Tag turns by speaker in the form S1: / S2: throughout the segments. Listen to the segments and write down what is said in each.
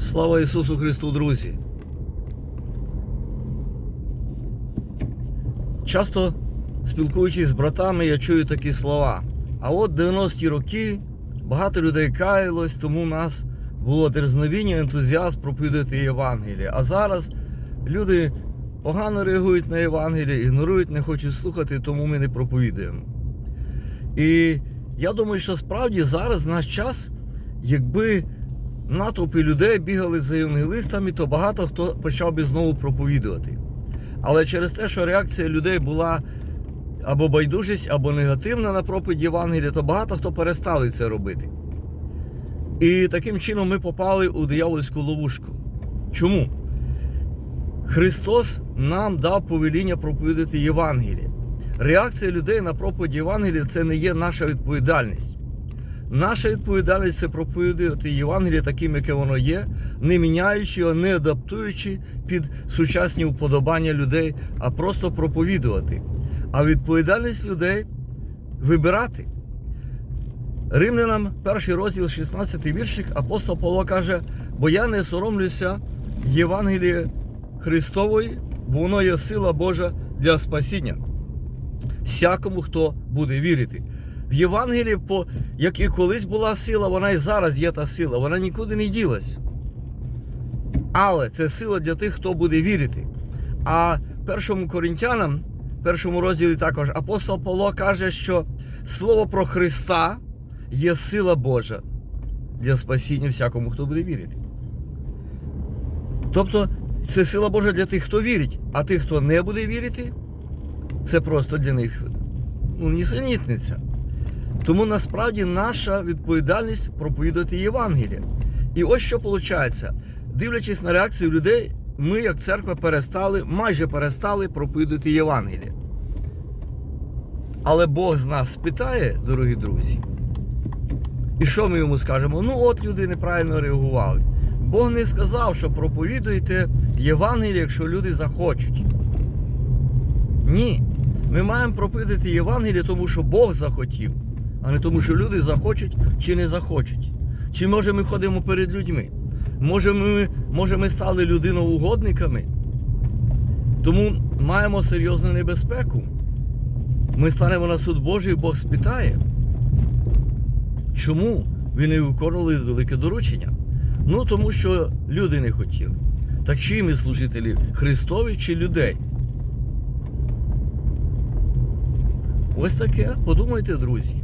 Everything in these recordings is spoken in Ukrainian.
S1: Слава Ісусу Христу, друзі! Часто спілкуючись з братами, я чую такі слова. А от 90-ті роки багато людей каялось, тому в нас було дерзновіння, ентузіазм проповідати Євангеліє. А зараз люди погано реагують на Євангеліє, ігнорують, не хочуть слухати, тому ми не проповідуємо. І я думаю, що справді зараз наш час, якби натовпи людей бігали за євангелистами, то багато хто почав би знову проповідувати. Але через те, що реакція людей була або байдужість, або негативна на проповідь Євангелія, то багато хто перестали це робити. І таким чином ми попали у диявольську ловушку. Чому? Христос нам дав повеління проповідати Євангеліє. Реакція людей на проповідь Євангелія це не є наша відповідальність. Наша відповідальність це проповідувати Євангеліє таким, яке воно є, не міняючи його, не адаптуючи під сучасні вподобання людей, а просто проповідувати. А відповідальність людей вибирати. Римлянам, перший розділ, 16 віршик, апостол Павло каже: бо я не соромлюся Євангелія Христової, бо воно є сила Божа для спасіння. Всякому, хто буде вірити. В Євангелії, по, як і колись була сила, вона і зараз є та сила, вона нікуди не ділась. Але це сила для тих, хто буде вірити. А першому коринтянам, першому розділі також апостол Павло каже, що слово про Христа є сила Божа для спасіння всякому, хто буде вірити. Тобто, це сила Божа для тих, хто вірить, а тих, хто не буде вірити, це просто для них ну, нісенітниця. Тому насправді наша відповідальність проповідувати Євангеліє. І ось що виходить. Дивлячись на реакцію людей, ми, як церква, перестали, майже перестали проповідувати Євангеліє. Але Бог з нас питає, дорогі друзі. І що ми йому скажемо? Ну, от люди неправильно реагували. Бог не сказав, що проповідуйте Євангеліє, якщо люди захочуть. Ні. Ми маємо проповідати Євангеліє, тому що Бог захотів, а не тому, що люди захочуть чи не захочуть. Чи може ми ходимо перед людьми? Може ми, може ми стали людиноугодниками? Тому маємо серйозну небезпеку. Ми станемо на суд Божий, Бог спитає. Чому ви не виконували велике доручення? Ну, тому що люди не хотіли. Так чиї ми служителі Христові чи людей? Ось таке. Подумайте, друзі.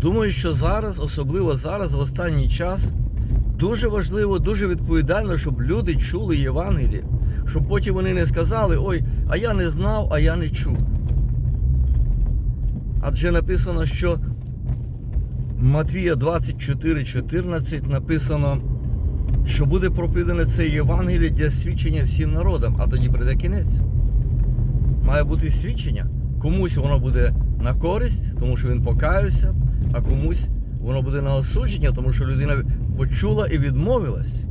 S1: Думаю, що зараз, особливо зараз, в останній час, дуже важливо, дуже відповідально, щоб люди чули Євангеліє, щоб потім вони не сказали, ой, а я не знав, а я не чув. Адже написано, що Матвія 24,14 написано, що буде проповідане це Євангеліє для свідчення всім народам, а тоді прийде кінець. Має бути свідчення. Комусь воно буде на користь, тому що він покаявся, а комусь воно буде на осудження, тому що людина почула і відмовилась.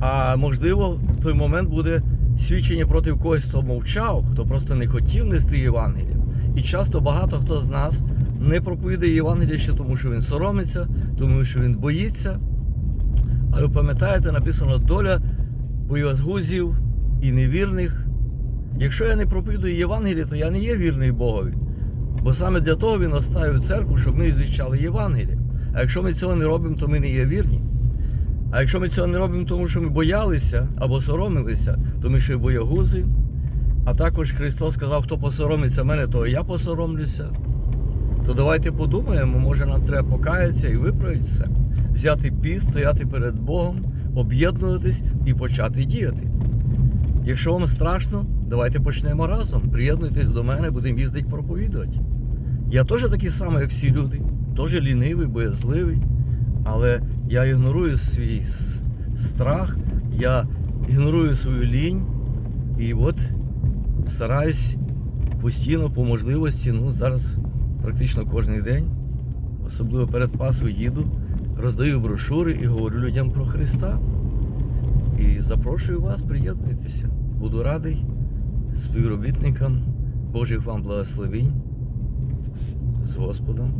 S1: А можливо, в той момент буде свідчення проти когось, хто мовчав, хто просто не хотів нести Євангеліє. І часто багато хто з нас не проповідає Євангеліє ще тому, що він соромиться, тому що він боїться. А ви пам'ятаєте, написано доля боязгузів і невірних. Якщо я не проповідую Євангеліє, то я не є вірний Богові. Бо саме для того він оставив церкву, щоб ми звіщали Євангеліє. А якщо ми цього не робимо, то ми не є вірні. А якщо ми цього не робимо, тому що ми боялися або соромилися, то ми ще й боягузи. А також Христос сказав, хто посоромиться мене, то я посоромлюся. То давайте подумаємо, може нам треба покаятися і виправити все. Взяти піст, стояти перед Богом, об'єднуватись і почати діяти. Якщо вам страшно, давайте почнемо разом. Приєднуйтесь до мене, будемо їздити проповідувати. Я теж такий самий, як всі люди, теж лінивий, боязливий, але я ігнорую свій страх, я ігнорую свою лінь і от стараюсь постійно по можливості, ну зараз практично кожен день, особливо перед Пасхою їду, роздаю брошури і говорю людям про Христа. І запрошую вас, приєднуйтеся. Буду радий співробітникам Божих вам благословінь з Господом.